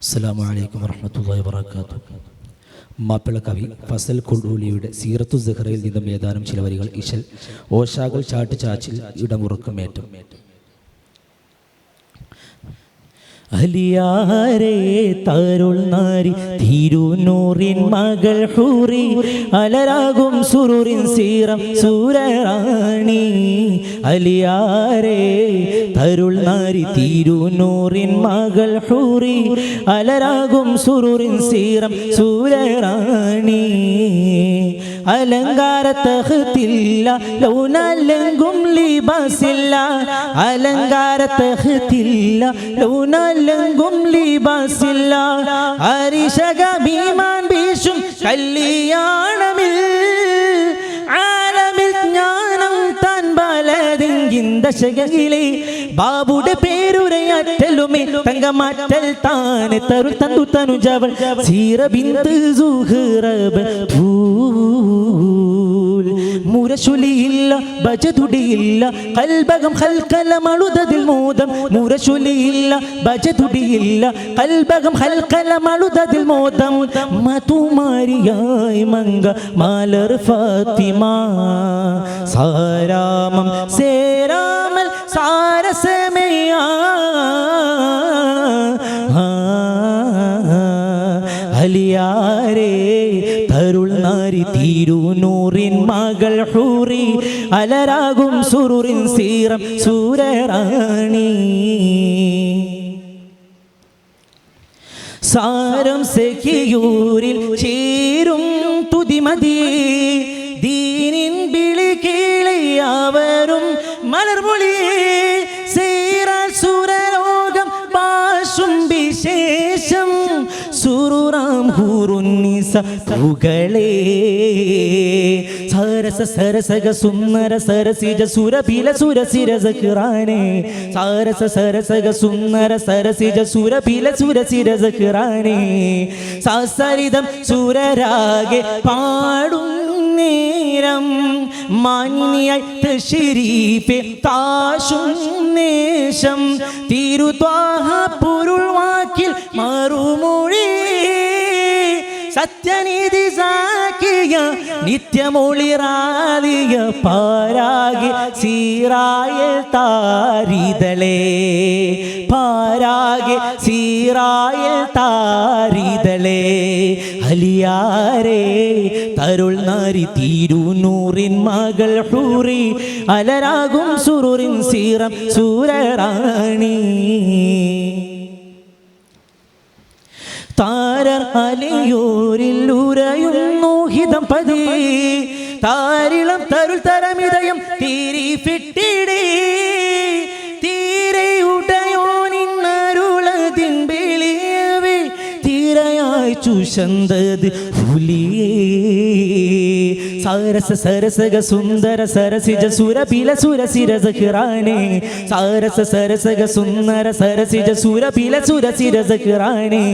അസ്സാം വലൈക്കും വർഹമത്തല്ലാ വാത്തു മാപ്പിള കവി ഫസൽ കൊണ്ടൂലിയുടെ സീറത്തു സെഹ്റയിൽ നിന്നും ഏതാനും ചില വരികൾ ഇശൽ ഓശാകൾ ചാട്ട് ചാച്ചിൽ ഇടമുറക്കുമേറ്റം അലിയാരേ തരുൾ നാരി തിരുനൂറിൻ മകൾ ഹൂറി അലരാകും സുറുറിൻ സീറം സൂരറാണി. അലിയാരേ തരുൾ നാരി തിരുനൂറിൻ മകൾ ഹൂറി അലരാകും സുറുറിൻ സീറം സൂരറാണി അലങ്കാരത്തഹത്തില്ല ലൗനല്ലെങ്കും ലിബാസില്ല. അലങ്കാരത്തഹത്തില്ല ലൗനല്ലെങ്കും ലിബാസില്ല. അരിശക ഭീമാൻ ഭീഷും കല്യാണമിൽ. ആലമിൽ ജ്ഞാനം താൻ ദശകയിലെ ബാബുടെ പേരുരയറ്റലുമേ തങ്കമാറ്റൽ താനെ തരു തന്നു തനുജവൾ സീറ സുഹ്റബ് പൂൽ മുരശുലിയില്ല ബജതുടിയില്ല കൽബകം ഹൽക്കലമളുതതിൽ മോദം. മുരശുലിയില്ല ബജതുടിയില്ല കൽബകം ഹൽക്കലമളുതതിൽ മോദം. മധുമാരിയായി മങ്ക മാലർ ഫാത്തിമ. സാരാമം സേരാമൽ സാരസമയാ. അലിയാരേ മകൾ ഹൂറി അലരാകും സുറുറിൻ സീറം സൂരറാണി സാരം സെക്കിയൂരിൽ ചേരും തുതിമതി. ദീനിൻ വിളി കേളിയാവരും മലർമൊഴി സുറുറാം ഹൂറുന്നീസ പൂകളേ. സരസ സരസക സുന്ദര സരസിജ സുരപില സുരസിരസ കിറാനേ സരസ സരസക സുന്ദര സരസിജ സുരപില സുരസിരസ കിറാനേ സസരിതം സുരരാഗെ പാടും നേരം മാന്യായി തശരീഫെ താശും നേശം. തിരുത്വാഹ പൊരുൾവാക്കിൽ മറുമൊഴി സത്യനീതി സാക്കിയ നിത്യമൊളിറാലിയ പാരാഗി സീറായ താരിതളേ. പാരാഗി സീറായ താരിതളേ. അലിയാരേ തരുൾ നാരി തിരുനൂറിൻ മകൾ ഹൂറി അലരാകും സുറുറിൻ സീറം സൂരറാണി. അലയൂരിൽ ഉരയുന്നു. ഹിതം പതി. താരിളം തരുൾ തരമിതയം തീരി തീരയായി ചുഷന്തത് പുലിയേ സാരസ സരസക സുന്ദര സരസിജ സുരപില സുരസിര സഖ്റാനെ സാരസ സരസക സുന്ദര സരസിജ സുരപില സുരസിര സഖ്റാനെ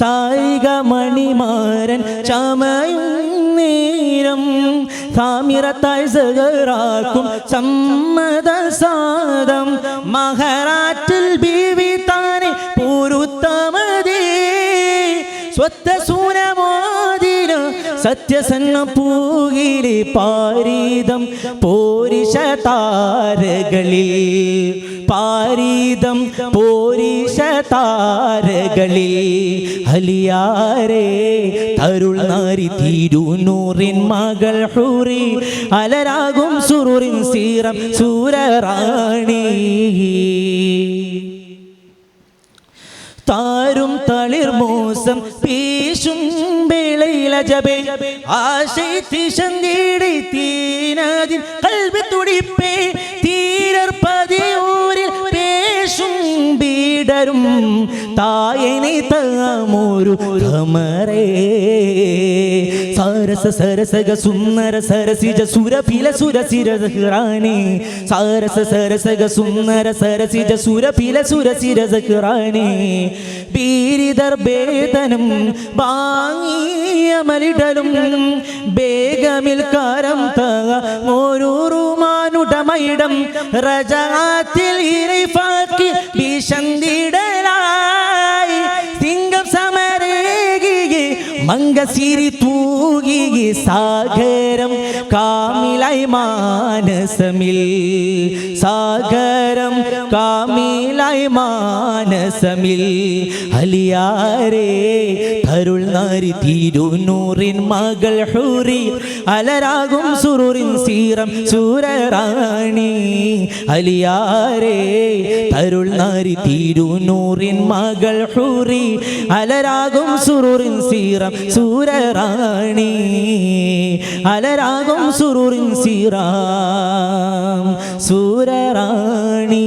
സായിക മണിമാരൻ ചമയും നേരം താമിരത്തായി സഹറാക്കും സമ്മത സാദം മഹറാറ്റിൽ സത്യസന്ന പൂകിലെ പാരീതം പോരിഷ താരകളിൽ. പാരീതം പോരിഷ താരകളിൽ. ഹലിയാരേ തരുൾ നാരി തിരുനൂറിൻ മകൾ ഹൂറി. അലരാകും സുറുറിൻ സീറം സൂരറാണി. താരും തളിർ മോസം പീശും വേളയിലജബേ ആശയത്തിശന്തീടി തീനതിൻ കൽവി തുടിപ്പേ. തീരർപ്പതിയൂരിൽ പേശും ബീഡരും തായനെ താമൊരു ധമരേ സാരസ സരസക സുന്ദര സരസിജ സുരപില സുരസിര സഹ്റാനെ സാരസ സുന്ദര സരസിജ സുരപില സുരസിര സഹ്റാനെ ബീരിതർ വേദനം വാങ്ങിയ മലിടലും ബേഗമിൽ കാരം തക ഓരൂറുമാനുടമയിടം റജാത്തിൽ ഇരൈഫാക്കി ഭീഷന്തിടലായി. മംഗസിരി തൂകി സാഗരം കാമിലായി മാനസമിൽ. സാഗരം കാമിലായി മാനസമിൽ അലിയാരേ തരുൾ നാരി തിരുനൂറിൻ മകൾ ഹൂറി അലരാകും സുറുറിൻ സീറം സൂരറാണി. അലിയാരേ തരുൾ നാരി തിരുനൂറിൻ മകൾ ഹൂറി അലരാകും സുറുറിൻ സീറം സൂരറാണി. അലരാകും സുറുറിൻ സീറാം സൂരറാണി.